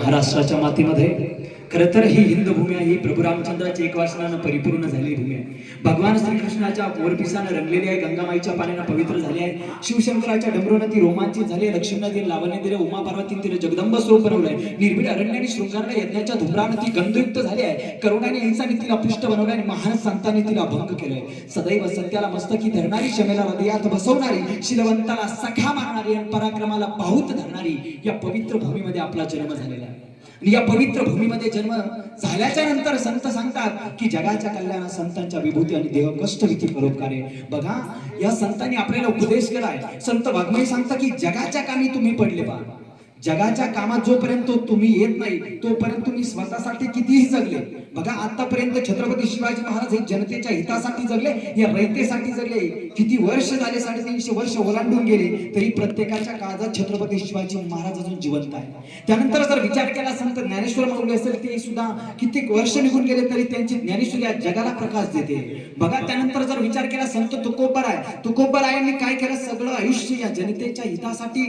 महाराष्ट्राच्या मातीमध्ये खरं तर ही हिंद भूमी आहे ही प्रभू रामचंद्राची एक वाचनानं परिपूर्ण झालेली भूमी आहे. भगवान श्रीकृष्णाच्या मोरपिसानं रंगलेली आहे गंगामाईच्या पाण्यानं पवित्र झाली आहे. शिवशंकराच्या डमरोनं ती रोमांचित झाली आहे लक्ष्मीनं ती लावण्य दिले उमा पार्वती तिने जगदंब स्वरूप बनवलंय निर्भीड आणि शृंगारला यज्ञाच्या धुमरानं ती गंधयुक्त झाली आहे. करुणाने हिंसाने तिला पुष्ट बनवलं आणि महान संतांनी तिला भंग केलंय सदैव सत्याला मस्तकी धरणारी शमेला हृदयात बसवणारी शिलवंताला सखा मारणारी आणि पराक्रमाला पाहूत धरणारी या पवित्र भूमीमध्ये आपला जन्म झालेला आहे. आणि या पवित्र भूमीमध्ये जन्म झाल्याच्यानंतर संत सांगतात की जगाच्या कल्याणा संतांच्या विभूती आणि देह कष्ट विधी परोपकार. बघा या संतांनी आपल्याला उपदेश केलाय. संत वाग्मय सांगता की जगाच्या कामी तुम्ही पडले पहा जगाच्या कामात जोपर्यंत तुम्ही येत नाही तोपर्यंत तुम्ही स्वतःसाठी कितीही जगले. बघा आतापर्यंत छत्रपती शिवाजी महाराज हे जनतेच्या हितासाठी जगले या रयतेसाठी जगले. किती वर्ष झाले साडेतीनशे वर्ष ओलांडून गेले तरी प्रत्येकाच्या काळात छत्रपती शिवाजी महाराज अजून जिवंत आहे त्यानंतर जर विचार केला संत ज्ञानेश्वर माऊली असेल ते सुद्धा कित्येक वर्ष निघून गेले तरी त्यांची ज्ञानेश्वर या जगाला प्रकाश देते. बघा त्यानंतर जर विचार केला संत तुकोबर आहे तुकोबर आहे काय केलं? सगळं आयुष्य या जनतेच्या हितासाठी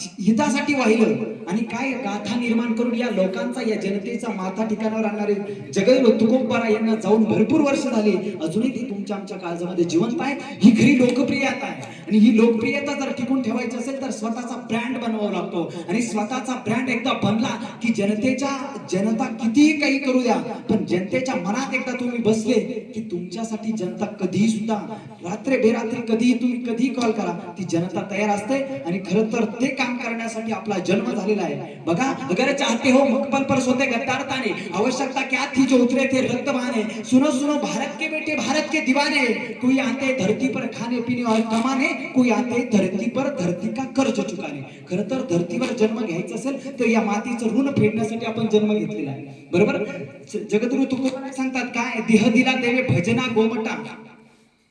हितासाठी वाहिलं. आणि काय गाथा निर्माण करून या लोकांचा या जनतेचा माथा ठिकाणावर आणणारे जगैव तुकोबारा यांना जाऊन भरपूर वर्ष झाले. अजूनही ते तुमच्या आमच्या काळजामध्ये जिवंत आहे. ही खरी लोकप्रियता आहे. आणि ही लोकप्रियता जर टिकून ठेवायची असेल तर स्वतःचा ब्रँड बनवावा लागतो. आणि स्वतःचा ब्रँड एकदा बनला की जनतेच्या जनता कितीही काही करू द्या पण जनतेच्या मनात एकदा तुम्ही बसले की तुमच्यासाठी जनता कधीही सुद्धा रात्री बेरात्री कधीही तुम्ही कधीही कॉल करा ती जनता तयार असते. आणि खर तर ते काम करण्यासाठी आपला जन्म झालेला आहे. बघा अगर चाहते हो मकबल पर सोते गद्दारताने आवश्यकता क्या थी जो उतरे थे रक्त बहाने सुनो सुनो भारत के बेटे भारत के दीवाने कोई आते धरती पर खाने पीने और कमाने कोई आते धरती पर धरती का कर्ज चुकाने. खर तर धरतीवर जन्म घ्यायचा असेल तर या मातीचं ऋण फेडण्यासाठी आपण जन्म घेतलेला आहे. बरोबर? जगदुरु जगद्गुरु सांगतात काय देह दिला देवे भजना गोमटा.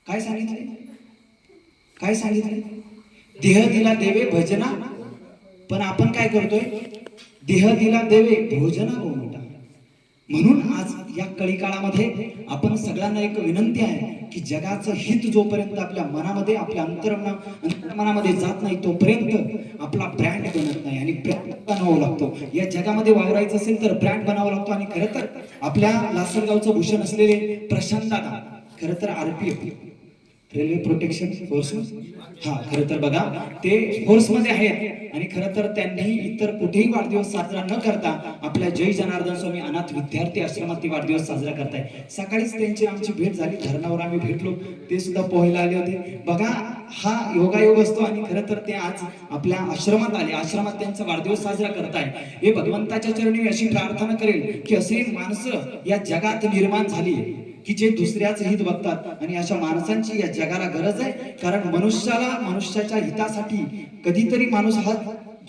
काय सांगितले काय सांगितले देह दिला देवे भजना. पण आपण काय करतोय? देह दिला देवे भोजना गोमटा. म्हणून आज या कळी काळामध्ये आपण सगळ्यांना एक विनंती आहे की जगाचं हित जोपर्यंत आपल्या मनामध्ये आपल्या अंतर्मना अंतर्मनामध्ये जात नाही तोपर्यंत आपला ब्रँड बनत नाही आणि ब्रँड बनवावा लागतो. या जगामध्ये वावरायचं असेल तर ब्रँड बनावा लागतो आणि खरं तर आपल्या लासलगावचं भूषण असलेले प्रशांत दादा खरं तर आरपीएफ रेल्वे प्रोटेक्शन फोर्स हा खर तर बघा ते फोर्समध्ये आहेत. आणि खर तर त्यांनी इतर कुठेही वाढदिवस साजरा न करता आपल्या जय जनार्दन स्वामी अनाथ विद्यार्थी आश्रमात ते वाढदिवस साजरा करताय. सकाळीच त्यांची आमची भेट झाली धरणावर आम्ही भेटलो. ते सुद्धा पोहायला आले होते. बघा हा योगायोग असतो आणि खरं तर ते आज आपल्या आश्रमात आले. आश्रमात त्यांचा वाढदिवस साजरा करताय. हे भगवंताच्या चरणी अशी प्रार्थना करेल की असे माणसं या जगात निर्माण झाली. की जे दुसऱ्याच हित बघतात. आणि अशा माणसांची या जगाला गरज आहे. कारण मनुष्याला मनुष्याच्या हितासाठी कधीतरी माणूस हा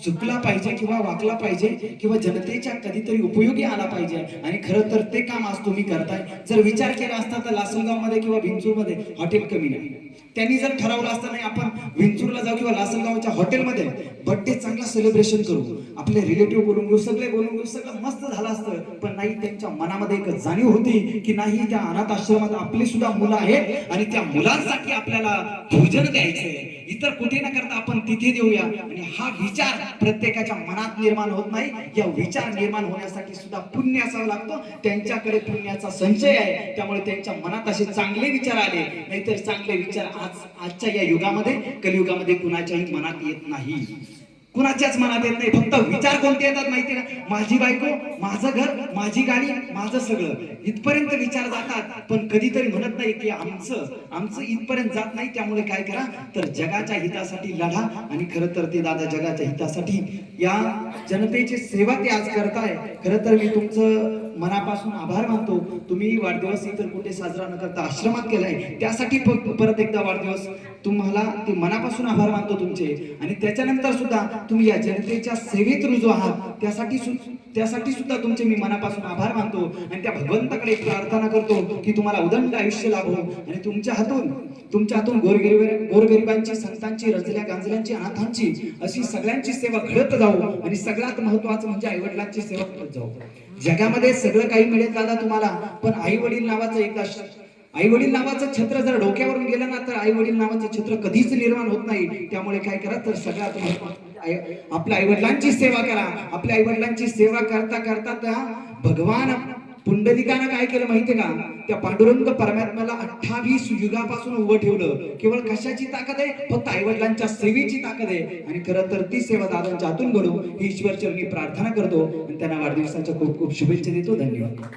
चुकला पाहिजे किंवा वाकला पाहिजे किंवा जनतेच्या कधीतरी उपयोगी आला पाहिजे. आणि खरं तर ते काम आज तुम्ही करताय. जर विचार केला असता तर लासलगावमध्ये किंवा भिंचूरमध्ये हॉटेल कमी नाही. त्यांनी जर ठरवलं असतं नाही आपण विंचूरला जाऊ किंवा लासलगावच्या हॉटेलमध्ये बर्थडे चांगला सेलिब्रेशन करू. आपले रिलेटिव्ह बोलून घेऊ सगळे बोलून घेऊ सगळं मस्त झालं असतं. पण नाही त्यांच्या मनामध्ये एक जाणीव होती की नाही त्या अनाथ आश्रमात आपली सुद्धा मुलं आहेत आणि त्या मुलांसाठी आपल्याला भोजन द्यायचंय. इतर कुठे न करता आपण तिथे देऊया. आणि हा विचार प्रत्येकाच्या मनात निर्माण होत नाही. या विचार निर्माण होण्यासाठी सुद्धा पुण्य असावं लागतं. त्यांच्याकडे पुण्याचा संचय आहे. त्यामुळे त्यांच्या मनात असे चांगले विचार आले. नाहीतर चांगले विचार आज आजच्या या युगामध्ये कलियुगामध्ये कुणाच्याही मनात येत नाही. कुणाच्याच मनात येत नाही. फक्त विचार कोणते येतात माहिती ना? माझी बायको माझं घर माझी गाडी माझं सगळं. इथपर्यंत विचार जातात. पण कधीतरी म्हणत नाही की आमचं आमचं इथपर्यंत जात नाही. त्यामुळे काय करा? तर जगाच्या हितासाठी लढा. आणि खरं तर ते दादा जगाच्या हितासाठी या जनतेची सेवा ते आज करताय. खरं तर मी तुमचं मनापासून आभार मानतो. तुम्ही वाढदिवस इतर कुठे साजरा न करता आश्रमात केलाय त्यासाठी परत एकदा वाढदिवस. तुम्हाला ते मनापासून आभार मानतो तुमचे. आणि त्याच्यानंतर सुद्धा तुम्ही या जनतेच्या सेवेत रुजू आहात. त्यासाठी त्यासाठी सुद्धा तुमचे मी मनापासून आभार मानतो. आणि त्या भगवंताकडे प्रार्थना करतो की तुम्हाला उदंड आयुष्य लाभो. आणि तुमच्या हातून तुमच्या हातून गोरगरीब गोरगरिबांची संतांची रजल्या गांजल्यांची अनाथांची अशी सगळ्यांची सेवा घडत जाऊ आणि सगळ्यात महत्वाचं म्हणजे आईवडिलांची सेवा करत जाऊ जगामध्ये सगळं काही मिळेल दादा तुम्हाला पण आई वडील नावाचं एकदा आई वडील नावाचं छत्र जर डोक्यावरून गेलं ना तर आई वडील नावाचं छत्र कधीच निर्माण होत नाही. त्यामुळे काय करा तर सगळ्यात आपल्या आई- वडिलांची सेवा करा. आपल्या आईवडिलांची सेवा करता करता त्या भगवान पुंडलिकानं काय केलं माहितीये का? त्या पांडुरंग परमात्म्याला अठ्ठावीस युगापासून उभं ठेवलं. केवळ कशाची ताकद आहे? फक्त आईवडिलांच्या सेवेची ताकद आहे. आणि खरं तर ती सेवा दादांच्या हातून घडू ही ईश्वरचरणी प्रार्थना करतो. आणि त्यांना वाढदिवसाच्या खूप खूप शुभेच्छा देतो. धन्यवाद.